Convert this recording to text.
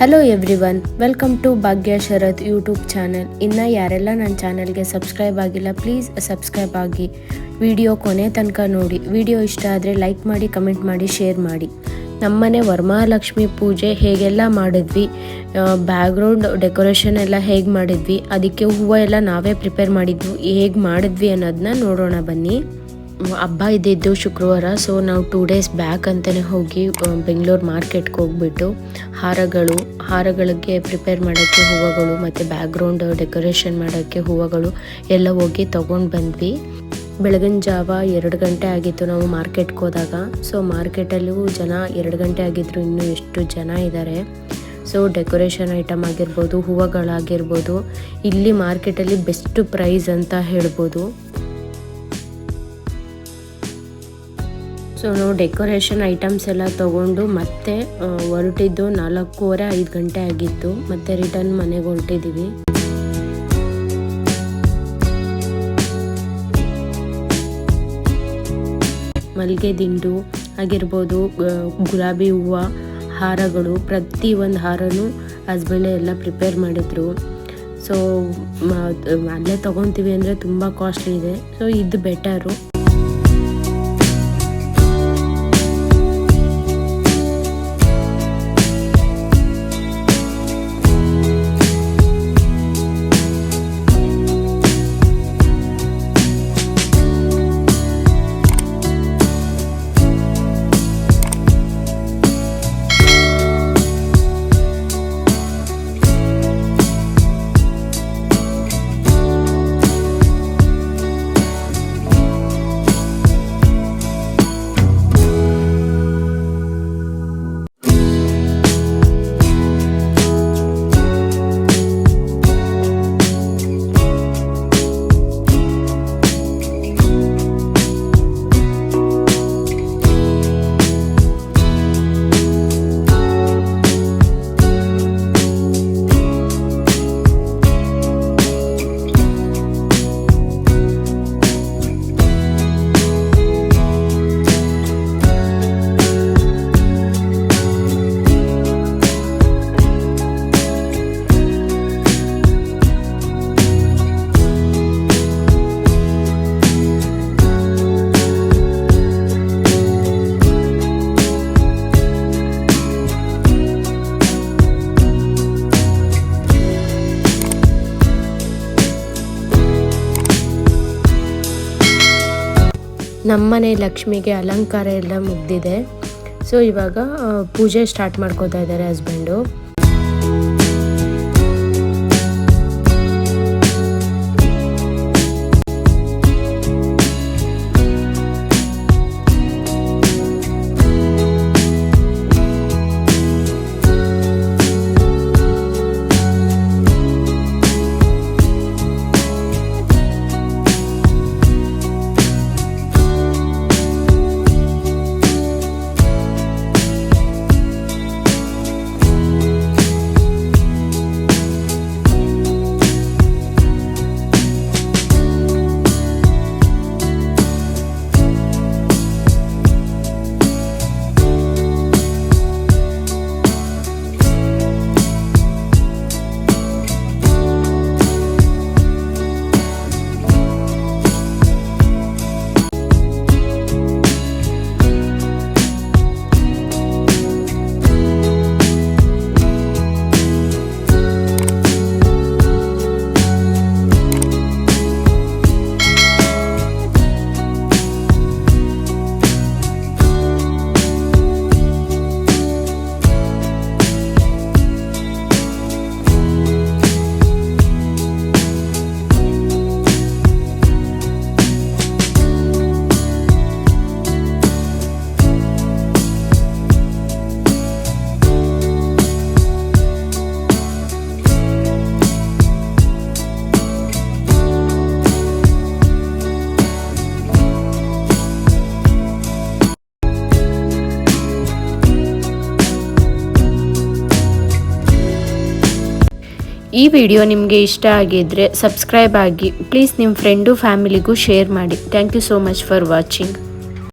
Hello everyone welcome to Bhagya Sharath YouTube channel ಇನ್ನು ಯಾರೆಲ್ಲ ನನ್ನ ಚಾನಲ್ಗೆ ಸಬ್ಸ್ಕ್ರೈಬ್ ಆಗಿಲ್ಲ ಪ್ಲೀಸ್ ಸಬ್ಸ್ಕ್ರೈಬ್ ಆಗಿ. ವಿಡಿಯೋ ಕೊನೆ ತನಕ ನೋಡಿ. ವಿಡಿಯೋ ಇಷ್ಟ ಆದರೆ ಲೈಕ್ ಮಾಡಿ ಕಮೆಂಟ್ ಮಾಡಿ ಶೇರ್ ಮಾಡಿ. ನಮ್ಮನೆ ವರಮಹಾಲಕ್ಷ್ಮಿ ಪೂಜೆ ಹೇಗೆಲ್ಲ ಮಾಡಿದ್ವಿ ಬ್ಯಾಕ್ಗ್ರೌಂಡ್ ಡೆಕೋರೇಷನ್ ಎಲ್ಲ ಹೇಗೆ ಮಾಡಿದ್ವಿ, ಅದಕ್ಕೆ ಹೂವು ಎಲ್ಲ ನಾವೇ ಪ್ರಿಪೇರ್ ಮಾಡಿದ್ವಿ, ಹೇಗೆ ಮಾಡಿದ್ವಿ ಅನ್ನೋದನ್ನ ನೋಡೋಣ ಬನ್ನಿ. ಹಬ್ಬ ಇದ್ದಿದ್ದು ಶುಕ್ರವಾರ. ಸೊ ನಾವು ಟೂ ಡೇಸ್ ಬ್ಯಾಕ್ ಅಂತಲೇ ಹೋಗಿ ಬೆಂಗಳೂರು ಮಾರ್ಕೆಟ್ಗೆ ಹೋಗ್ಬಿಟ್ಟು ಹಾರಗಳು, ಹಾರಗಳಿಗೆ ಪ್ರಿಪೇರ್ ಮಾಡೋಕ್ಕೆ ಹೂವುಗಳು ಮತ್ತು ಬ್ಯಾಕ್ಗ್ರೌಂಡ್ ಡೆಕೋರೇಷನ್ ಮಾಡೋಕ್ಕೆ ಹೂವುಗಳು ಎಲ್ಲ ಹೋಗಿ ತೊಗೊಂಡು ಬಂದ್ವಿ. ಬೆಳಗಿನ ಜಾವ ಎರಡು ಗಂಟೆ ಆಗಿತ್ತು ನಾವು ಮಾರ್ಕೆಟ್ಗೆ ಹೋದಾಗ. ಸೊ ಮಾರ್ಕೆಟಲ್ಲೂ ಜನ ಎರಡು ಗಂಟೆ ಆಗಿದ್ರು, ಇನ್ನೂ ಎಷ್ಟು ಜನ ಇದ್ದಾರೆ ಸೊ ಡೆಕೋರೇಷನ್ ಐಟಮ್ ಆಗಿರ್ಬೋದು, ಹೂವುಗಳಾಗಿರ್ಬೋದು, ಇಲ್ಲಿ ಮಾರ್ಕೆಟಲ್ಲಿ ಬೆಸ್ಟ್ ಪ್ರೈಸ್ ಅಂತ ಹೇಳ್ಬೋದು. ಸೊ ನಾವು ಡೆಕೋರೇಷನ್ ಐಟಮ್ಸ್ ಎಲ್ಲ ತೊಗೊಂಡು ಮತ್ತೆ ಹೊರಟಿದ್ದು ನಾಲ್ಕೂವರೆ ಐದು ಗಂಟೆ ಆಗಿತ್ತು. ಮತ್ತೆ ರಿಟರ್ನ್ ಮನೆಗೆ ಹೊರಟಿದ್ದೀವಿ ಮಲ್ಲಿಗೆ ದಿಂಡು ಆಗಿರ್ಬೋದು ಗುಲಾಬಿ ಹೂವು, ಹಾರಗಳು ಪ್ರತಿ ಒಂದು ಹಾರನೂ ಹಸ್ಬೆಂಡೇ ಎಲ್ಲ ಪ್ರಿಪೇರ್ ಮಾಡಿದರು. ಸೊ ಅಲ್ಲೇ ತೊಗೊತೀವಿ ಅಂದರೆ ತುಂಬ ಕಾಸ್ಟ್ಲಿ ಇದೆ. ಸೊ ಇದು ಬೆಟರು ನಮ್ಮನೆ ಲಕ್ಷ್ಮಿಗೆ ಅಲಂಕಾರ ಎಲ್ಲ ಮುಗ್ದಿದೆ. ಸೊ ಇವಾಗ ಪೂಜೆ ಸ್ಟಾರ್ಟ್ ಮಾಡ್ಕೋತಾ ಇದ್ದಾರೆ ಹಸ್ಬೆಂಡು ಈ ವಿಡಿಯೋ ನಿಮಗೆ ಇಷ್ಟ ಆಗಿದ್ರೆ ಸಬ್ಸ್ಕ್ರೈಬ್ ಆಗಿ ಪ್ಲೀಸ್ ನಿಮ್ಮ ಫ್ರೆಂಡು ಫ್ಯಾಮಿಲಿಗೂ ಶೇರ್ ಮಾಡಿ. Thank you so much for watching